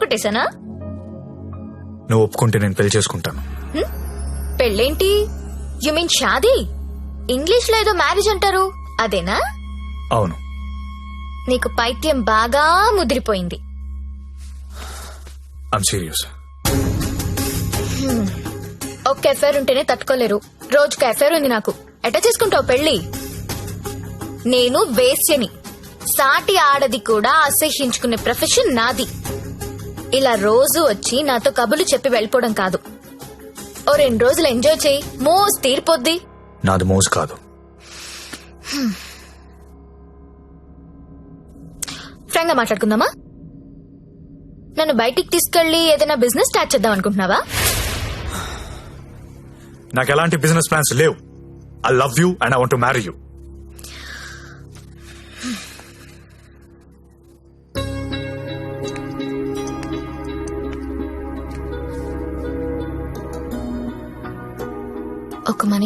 కొట్టేశానా నువ్వు ఒప్పుకుంటే నేను పెళ్ళి చేసుకుంటాను. పెళ్ళేంటి? You mean shaadi? ఇంగ్లీష్లో ఏదో మ్యారేజ్ అంటారు. అదేనా? అవును. నీకు పైత్యం బాగా ముదిరిపోయింది. సీరియస్ ఒక్క ఎఫైర్ ఉంటేనే తట్టుకోలేరు. రోజుకు ఎఫైర్ ఉంది నాకు. ఎట్ట చేసుకుంటావు పెళ్ళి నేను వేశ్యని. సాటి ఆడది కూడా అసహ్యించుకునే ప్రొఫెషన్ నాది. ఇలా రోజు వచ్చి నాతో కబులు చెప్పి వెళ్ళిపోవడం కాదు. ఓ రెండు రోజులు ఎంజాయ్ చేయి. మోస్ తీరిపోద్ది. నాది మోజు కాదు. ఫ్రాంక్గా మాట్లాడుకుందామా? నన్ను బయటికి తీసుకెళ్ళి ఏదైనా బిజినెస్ స్టార్ట్ చేద్దాం అనుకుంటున్నావా? నాకు ఎలాంటి బిజినెస్ ప్లాన్స్ లేవు. I love you and I want marry you.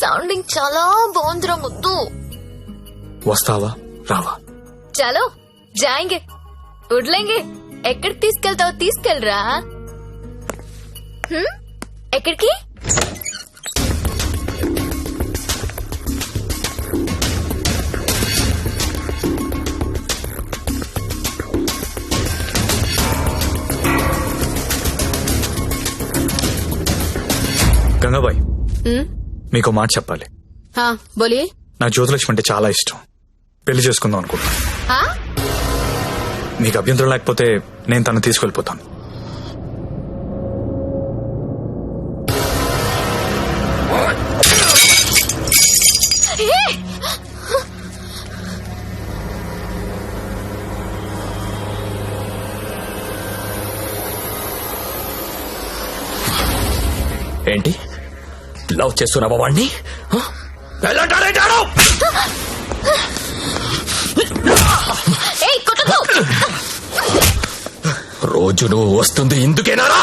Sounding చాలా బాగుందిరా ముద్దు. వస్తావా? రావా. చలో జాయింగే. వడ్లేంగే ఎక్కడికి తీసుకెళ్తావో తీసుకెళ్ళరా. హ్మ్? ఎక్కడికి? గంగాబాయ్. మీకు మాట చెప్పాలి हाँ बोलिए నాకు జ్యోతిలక్ష్మి అంటే చాలా ఇష్టం పెళ్లి చేసుకుందాం అనుకుంటా हाँ మీకు అభ్యంతరం లేకపోతే నేను తను తీసుకెళ్ళిపోతాను ఏంటి లవ్ చేస్తున్నావా వాణ్ణి? రోజు నువ్వు వస్తుంది ఇందుకేనారా?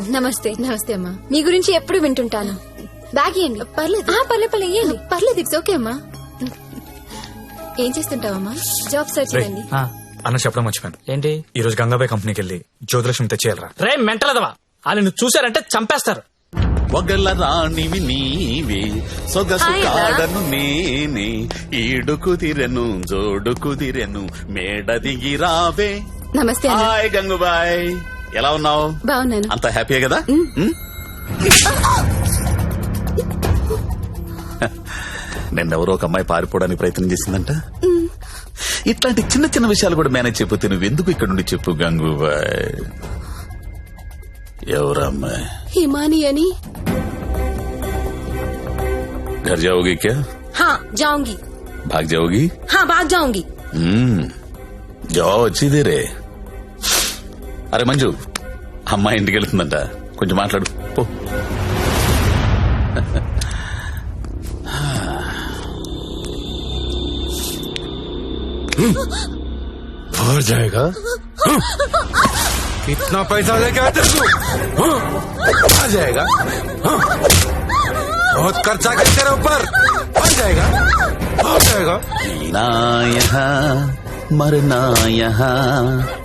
నమస్తే నమస్తే అమ్మా. మీ గురించి ఎప్పుడు వింటుంటాను. బ్యాగ్ ఇవ్వండి పర్లేదు. పర్లేదు పర్లేదు ఇవ్వండి పర్లేదు ఇట్స్ ఓకే అమ్మా. ఏం చేస్తుంటావమ్మా? జాబ్ సర్చ్ రేయ్, చేయండి. ఆ, అన్న చెప్పడం మర్చిపోయాను. ఏంటి? ఈ రోజు గంగాబాయ్ కంపెనీకి వెళ్ళి జ్యోతిలక్ష్మి తెచ్చేయాలరా. రే మెంటలదవా వాళ్ళు నువ్వు చూశారంటే చంపేస్తారు. ఒగల రాణివి నీవే సొగసు అన్నా. కాడను నేనే ఈడు కుదిరెను జోడు కుదిరెను మేడ దిగి రావే. నమస్తే అన్న. హాయ్ గంగుబాయ్. ఎలా ఉన్నావు బాగున్నాను అంత హ్యాపీయే కదా ఉమ్? నిన్నెవరో ఒక అమ్మాయి పారిపోవడానికి ప్రయత్నం చేసిందంట ఇట్లాంటి చిన్న చిన్న విషయాలు కూడా మేనేజ్ చెప్పితే నువ్వెందుకు ఇక్కడ నుండి చెప్పు గంగూబాయ్ ఎవరమ్మాయి హిమాని అని घर जाओगी क्या హా జాంగి भाग जाओगी హా బాగా జాంగి మ్మ్. జాబ్ వచ్చిదేరే అరే మంజు అమ్మాయి ఇంటికి వెళ్తుందంట కొంచెం మాట్లాడు పో और जाएगा कितना पैसा लेके आते तू आ जाएगा हाँ? बहुत खर्चा कर तेरे ऊपर आ जाएगा आ जाएगा ना यहाँ मरना यहाँ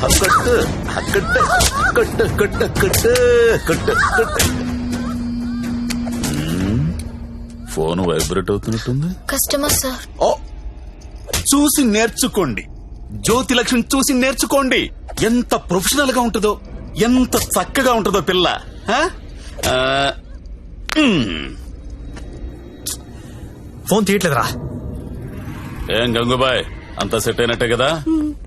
కొట్టు కొట్టు కొట్టు కొట్టు కొట్టు కొట్టు. కొట్టు ఫోన్ వైబ్రేట్ అవుతున్నట్టుంది. Customer sir. ఓ చూసి నేర్చుకోండి. జ్యోతి లక్ష్మి చూసి నేర్చుకోండి. ఎంత ప్రొఫెషనల్గా ఉంటుందో ఎంత చక్కగా ఉంటుందో పిల్ల. ఫోన్ తీయట్లేదురా. ఏం గంగుబాయ్ అంతా సెట్ అయినట్టే కదా?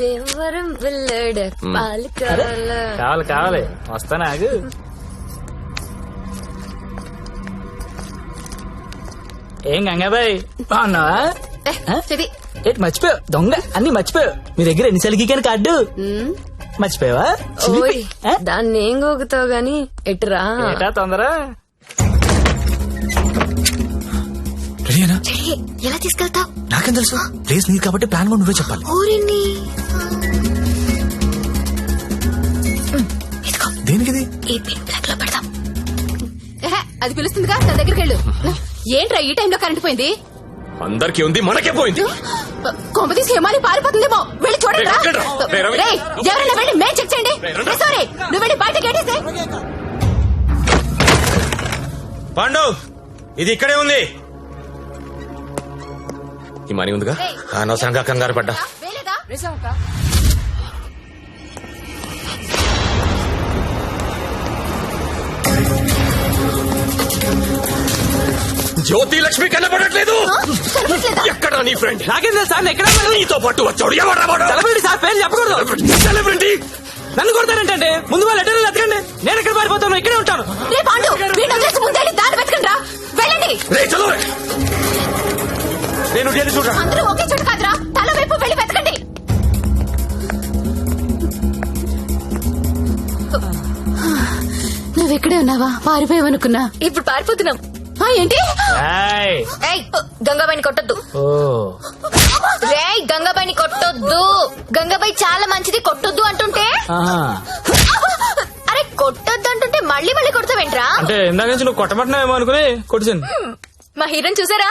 దేవరం వెళ్ళాడు పాలకాల కావాలి కావాలి వస్తానా ఆగు ఏం గంగాబాయ్ బాగున్నావా ఏంటి మర్చిపోయావు దొంగ అన్ని మర్చిపోయావు మీ దగ్గర ఎన్నిసార్లు గీకాను కార్డు మర్చిపోయావా. ఓయ్? దాన్ని ఏం గోగుతావు గాని ఎటురా ఏటా తొందర రెడీనా చెడి ఎలా తీసుకెళ్తావు? నాకేం తెలుసు. ప్లేస్ నీది కాబట్టి ప్లాన్ కూడా నువ్వే చెప్పాలి. ఊరిని. దేనికిది? ఈ పిన్ బ్లాక్లో పెడదాం. అది పిలుస్తుందిగా తన దగ్గరికి వెళ్ళు. ఏంట్రా ఈ టైంలో కరెంట్ పోయింది? అందరికీ ఉంది మనకే పోయింది. కొంప తీసి హిమాలి పారిపోతుందేమో. వెళ్ళి చూడండి ఎవరైనా వెళ్ళి మేం చెక్ చేయండి. సారీ నువ్వు వెళ్ళి బయట గేటేసే పాండు ఇది ఇక్కడే ఉంది. ఈ మనీ ఉందిగా? అనవసరంగా కంగారు పడ్డా. జ్యోతి లక్ష్మి కనబడట్లేదు ఎక్కడ నీ ఫ్రెండ్ తెలుసు సార్ ఎక్కడ నీతో పాటు వచ్చాడు. ఎవరా? సెలబ్రిటీ సార్ పేరు చెప్పకూడదు. సెలబ్రిటీ నన్ను కొడతారంటే ముందు వాళ్ళు లెటర్లు ఎత్తకండి నేను ఎక్కడ పారిపోతాను ఇక్కడే ఉంటాను. రే పాండు వీడిని వదిలేసి ముందే దారి వెతకండి రా. వెళ్ళండి. రే చలో. నేను చేతి చూడరా? అందరూ ఒకే చోట కాదురా. తల వైపు వెళ్ళి వెతకండి. నువ్వు ఇక్కడే ఉన్నావా? పారిపోయావనుకున్నా. ఇప్పుడు పారిపోతున్నాం. ఆ, ఏంటి? ఏయ్. గంగాబాయిని కొట్టొద్దు. ఓ. రేయ్ గంగాబాయిని కొట్టొద్దు. గంగాబాయి చాలా మంచిది కొట్టొద్దు అంటుంటే? ఆహా. అరే కొట్టొద్దు అంటుంటే మళ్ళీ మళ్ళీ కొడతావేంట్రా? అంటే ఇందాక నుంచి నువ్వు కొట్టబట్టినావేమో అనుకుని కొట్టించాను మా హీరోని చూసారా!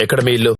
ఎక్కడ మీ ఇల్లు?